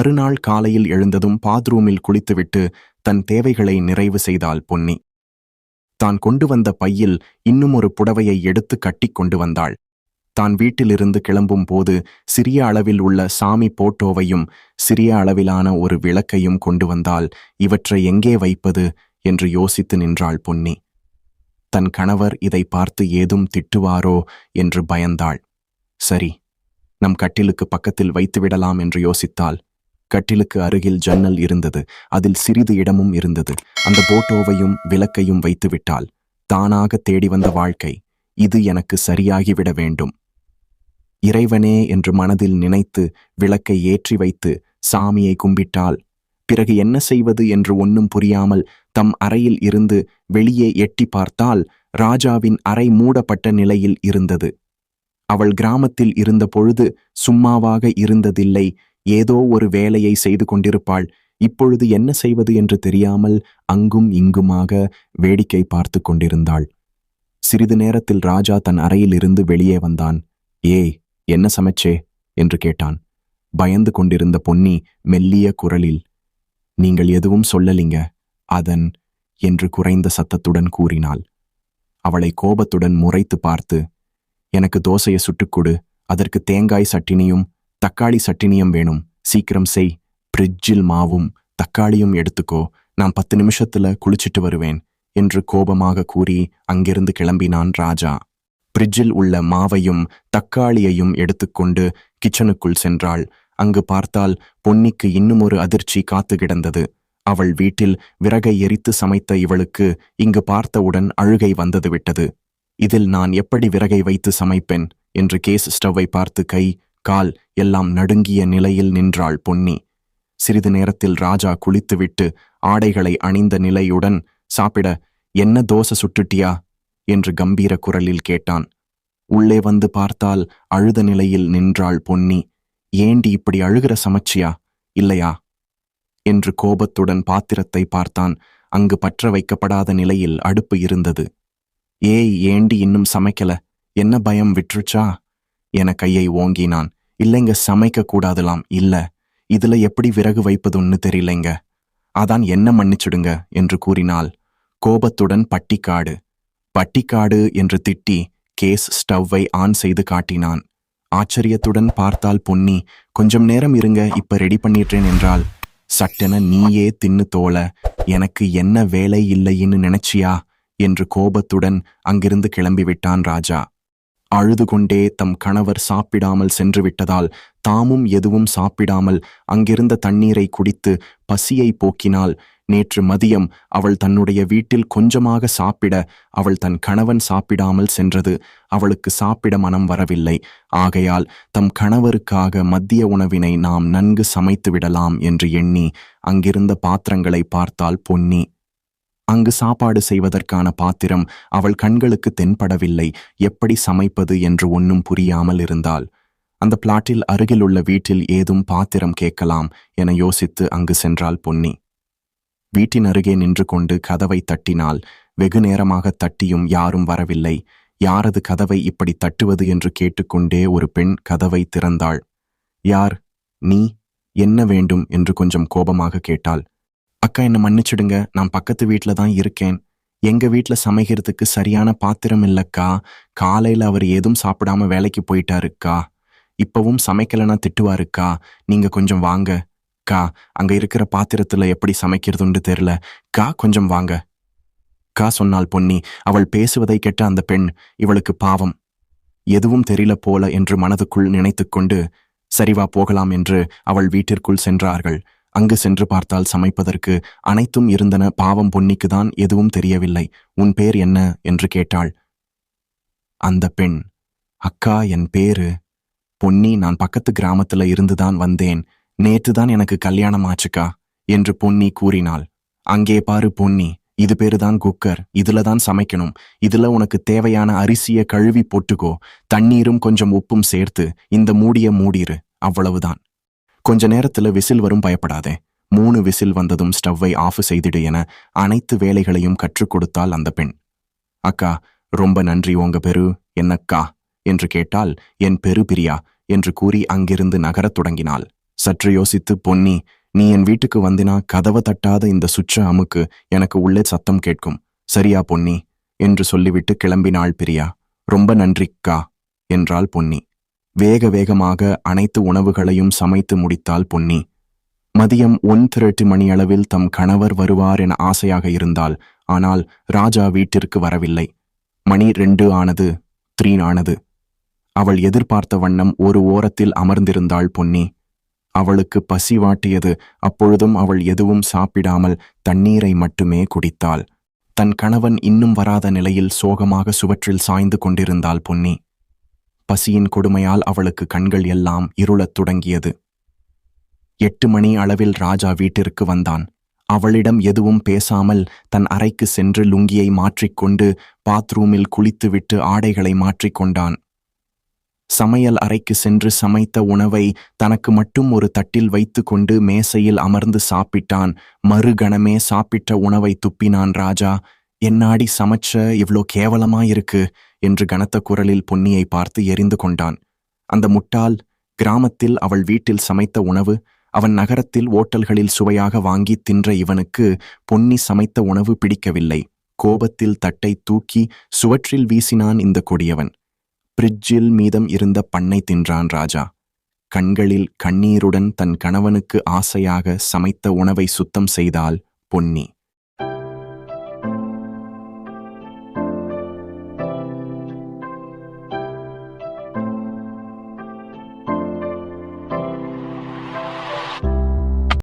மறுநாள் காலையில் எழுந்ததும் பாத்ரூமில் குளித்துவிட்டு தன் தேவைகளை நிறைவு செய்தாள் பொன்னி. தான் கொண்டு வந்த பையில் இன்னும் ஒரு புடவையை எடுத்து கட்டிக் கொண்டு வந்தாள். தான் வீட்டிலிருந்து கிளம்பும் போது சிறிய அளவில் உள்ள சாமி போட்டோவையும் சிறிய அளவிலான ஒரு விளக்கையும் கொண்டு வந்தால் இவற்றை எங்கே வைப்பது என்று யோசித்து நின்றாள் பொன்னி. தன் கணவர் இதை பார்த்து ஏதும் திட்டுவாரோ என்று பயந்தாள். சரி நம் கட்டிலுக்கு பக்கத்தில் வைத்துவிடலாம் என்று யோசித்தாள். கட்டிலுக்கு அருகில் ஜன்னல் இருந்தது. அதில் சிறிது இடமும் இருந்தது. அந்த போட்டோவையும் விளக்கையும் வைத்துவிட்டால் தானாக தேடி வந்த வாழ்க்கை இது எனக்கு சரியாகிவிட வேண்டும். இறைவனே என்று மனதில் நினைத்து விளக்கை ஏற்றி வைத்து சாமியை கும்பிட்டால் பிறகு என்ன செய்வது என்று ஒன்னும் புரியாமல் தம் அறையில் இருந்து வெளியே எட்டி பார்த்தால் ராஜாவின் அறை மூடப்பட்ட நிலையில் இருந்தது. அவள் கிராமத்தில் இருந்த பொழுது சும்மாவாக இருந்ததில்லை. ஏதோ ஒரு வேலையை செய்து கொண்டிருப்பாள். இப்பொழுது என்ன செய்வது என்று தெரியாமல் அங்கும் இங்குமாக வேடிக்கை பார்த்து கொண்டிருந்தாள். சிறிது நேரத்தில் ராஜா தன் அறையிலிருந்து வெளியே வந்தான். ஏய் என்ன சமைச்சே? என்று கேட்டான். பயந்து கொண்டிருந்த பொன்னி மெல்லிய குரலில் நீங்கள் எதுவும் சொல்லலிங்க? அதன் என்று குறைந்த சத்தத்துடன் கூறினாள். அவளை கோபத்துடன் முறைத்து பார்த்து எனக்கு தோசையை சுட்டுக்கொடு அதற்கு தேங்காய் சட்டினியும் தக்காளி சட்டினியும் வேணும். சீக்கிரம் செய். பிரிட்ஜில் மாவும். தக்காளியும் எடுத்துக்கோ. நான் பத்து நிமிஷத்துல குளிச்சிட்டு வருவேன் என்று கோபமாக கூறி அங்கிருந்து கிளம்பினான் ராஜா. பிரிட்ஜில் உள்ள மாவையும் தக்காளியையும் எடுத்துக்கொண்டு கிச்சனுக்குள் சென்றாள். அங்கு பார்த்தால் பொன்னிக்கு இன்னுமொரு அதிர்ச்சி காத்து கிடந்தது. அவள் வீட்டில் விறகை எரித்து சமைத்த இவளுக்கு இங்கு பார்த்தவுடன் அழுகை வந்தது விட்டது. இதில் நான் எப்படி விறகை வைத்து சமைப்பேன்? என்று கேஸ் ஸ்டவ்வை பார்த்து கை கால் எல்லாம் நடுங்கிய நிலையில் நின்றாள் பொன்னி. சிறிது நேரத்தில் ராஜா குளித்துவிட்டு ஆடைகளை அணிந்த நிலையுடன் சாப்பிட என்ன தோசை சுட்டுட்டியா? என்று கம்பீர குரலில் கேட்டான். உள்ளே வந்து பார்த்தால் அழுத நிலையில் நின்றாள் பொன்னி. ஏண்டி இப்படி அழுகிற சமச்சியா? இல்லையா? என்று கோபத்துடன் பாத்திரத்தை பார்த்தான். அங்கு பற்ற வைக்கப்படாத நிலையில் அடுப்பு இருந்தது. ஏய் ஏண்டி இன்னும் சமைக்கல? என்ன பயம் விட்டுருச்சா? என கையை ஓங்கினான். இல்லைங்க சமைக்க கூடாதுலாம். இல்ல இதுல எப்படி விறகு வைப்பதுன்னு தெரியலைங்க. அதான் என்ன மன்னிச்சுடுங்க என்று கூறினாள். கோபத்துடன் பட்டிக்காடு. பட்டிக்காடு என்று திட்டி கேஸ் ஸ்டவ்வை ஆன் செய்து காட்டினான். ஆச்சரியத்துடன் பார்த்தால் பொன்னி கொஞ்சம் நேரம் இருங்க இப்ப ரெடி பண்ணிட்டேன் என்றால் சட்டென நீயே தின்னு தோல எனக்கு என்ன வேலை இல்லைன்னு நினைச்சியா? என்று கோபத்துடன் அங்கிருந்து கிளம்பிவிட்டான் ராஜா. அழுது கொண்டே தம் கணவர் சாப்பிடாமல் சென்றுவிட்டதால் தாமும் எதுவும் சாப்பிடாமல் அங்கிருந்த தண்ணீரை குடித்து பசியை போக்கினால் நேற்று மதியம் அவள் தன்னுடைய வீட்டில் கொஞ்சமாக சாப்பிட அவள் தன் கணவன் சாப்பிடாமல் சென்றது. அவளுக்கு சாப்பிட மனம் வரவில்லை. ஆகையால் தம் கணவருக்காக மத்திய உணவினை நாம் நன்கு சமைத்து விடலாம் என்று எண்ணி அங்கிருந்த பாத்திரங்களை பார்த்தால் பொன்னி. அங்கு சாப்பாடு செய்வதற்கான பாத்திரம் அவள் கண்களுக்கு தென்படவில்லை. எப்படி சமைப்பது என்று ஒன்னும் புரியாமல் இருந்தாள். அந்த பிளாட்டில் அருகிலுள்ள வீட்டில் ஏதும் பாத்திரம் கேட்கலாம் என யோசித்து அங்கு சென்றாள் பொன்னி. வீட்டின் அருகே நின்று கொண்டு கதவை தட்டினால் வெகு நேரமாக தட்டியும் யாரும் வரவில்லை. யாரது கதவை இப்படி தட்டுவது என்று கேட்டுக்கொண்டே ஒரு பெண் கதவை திறந்தாள். யார்? நீ? என்ன வேண்டும்? என்று கொஞ்சம் கோபமாக கேட்டாள். அக்கா என்னை மன்னிச்சிடுங்க நான் பக்கத்து வீட்டில் தான் இருக்கேன். எங்கள் வீட்டில் சமைக்கிறதுக்கு சரியான பாத்திரம் இல்லைக்கா. காலையில் அவர் ஏதும் சாப்பிடாம வேலைக்கு போயிட்டாருக்கா. இப்போவும் சமைக்கலைன்னா திட்டுவாருக்கா. நீங்கள் கொஞ்சம் வாங்க. கா அங்கே இருக்கிற பாத்திரத்தில் எப்படி சமைக்கிறதுண்டு தெரில கா கொஞ்சம் வாங்க. கா சொன்னாள் பொன்னி. அவள் பேசுவதை கேட்ட அந்த பெண் இவளுக்கு பாவம். எதுவும் தெரியல போல என்று மனதுக்குள் நினைத்துக்கொண்டு சரிவா போகலாம் என்று அவள் வீட்டிற்குள் சென்றார்கள். அங்கு சென்று பார்த்தால் சமைப்பதற்கு அனைத்தும் இருந்தன. பாவம் பொன்னிக்குதான் எதுவும் தெரியவில்லை. உன் பேர் என்ன? என்று கேட்டாள். அந்த பெண் அக்கா என் பேரு பொன்னி. நான் பக்கத்து கிராமத்துல இருந்துதான் வந்தேன். நேற்றுதான் எனக்கு கல்யாணம் ஆச்சுக்கா என்று பொன்னி கூறினாள். அங்கே பாரு பொன்னி. இது பேருதான் குக்கர். இதுல தான் சமைக்கணும். இதுல உனக்கு தேவையான அரிசிய கழுவி போட்டுக்கோ. தண்ணீரும் கொஞ்சம் உப்பும் சேர்த்து இந்த மூடிய மூடிரு. அவ்வளவுதான். கொஞ்ச நேரத்துல விசில் வரும் பயப்படாதே. மூணு விசில் வந்ததும் ஸ்டவ்வை ஆஃப் செய்திடு என அனைத்து வேலைகளையும் கற்றுக் கொடுத்தாள் அந்த பெண். அக்கா ரொம்ப நன்றி உங்க பெரு என்னக்கா? என்று கேட்டால் என் பெரு பிரியா என்று கூறி அங்கிருந்து நகரத் தொடங்கினாள். சற்று யோசித்து பொன்னி நீ என் வீட்டுக்கு வந்தினா கதவை தட்டாத இந்த சுற்ற அமுக்கு எனக்கு உள்ளே சத்தம் கேட்கும். சரியா பொன்னி? என்று சொல்லிவிட்டு கிளம்பினாள் பிரியா. ரொம்ப நன்றிக்கா என்றாள் பொன்னி. வேக வேகமாக அனைத்து உணவுகளையும் சமைத்து முடித்தாள் பொன்னி. மதியம் ஒன் திரட்டு மணியளவில் தம் கணவர் வருவார் என ஆசையாக இருந்தால் ஆனால் ராஜா வீட்டிற்கு வரவில்லை. மணி ரெண்டு ஆனது த்ரீ ஆனது. அவள் எதிர்பார்த்த வண்ணம் ஒரு ஓரத்தில் அமர்ந்திருந்தாள் பொன்னி. அவளுக்கு பசி வாட்டியது. அப்பொழுதும் அவள் எதுவும் சாப்பிடாமல் தண்ணீரை மட்டுமே குடித்தாள். தன் கணவன் இன்னும் வராத நிலையில் சோகமாக சுவற்றில் சாய்ந்து கொண்டிருந்தாள் பொன்னி. பசியின் கொடுமையால் அவளுக்கு கண்கள் எல்லாம் இருளத் தொடங்கியது. எட்டு மணி அளவில் ராஜா வீட்டிற்கு வந்தான். அவளிடம் எதுவும் பேசாமல் தன் அறைக்கு சென்று லுங்கியை மாற்றிக்கொண்டு பாத்ரூமில் குளித்துவிட்டு ஆடைகளை மாற்றிக்கொண்டான் சமையல் அறைக்கு சென்று சமைத்த உணவை தனக்கு மட்டும் ஒரு தட்டில் வைத்துக்கொண்டு மேசையில் அமர்ந்து சாப்பிட்டான். மறுகணமே சாப்பிட்ட உணவை துப்பினான் ராஜா. என்னாடி சமைச்ச? இவ்ளோ கேவலமா இருக்கு என்று கனத்த குரலில் பொன்னியை பார்த்து எரிந்து கொண்டான். அந்த முட்டாள் கிராமத்தில் அவள் வீட்டில் சமைத்த உணவு அவன் நகரத்தில் ஓட்டல்களில் சுவையாக வாங்கி தின்ற இவனுக்கு பொன்னி சமைத்த உணவு பிடிக்கவில்லை. கோபத்தில் தட்டை தூக்கி சுவற்றில் வீசினான் இந்த கொடியவன். பிரிட்ஜில் மீதம் இருந்த பண்ணை தின்றான் ராஜா. கண்களில் கண்ணீருடன் தன் கணவனுக்கு ஆசையாக சமைத்த உணவை சுத்தம் செய்தால் பொன்னி.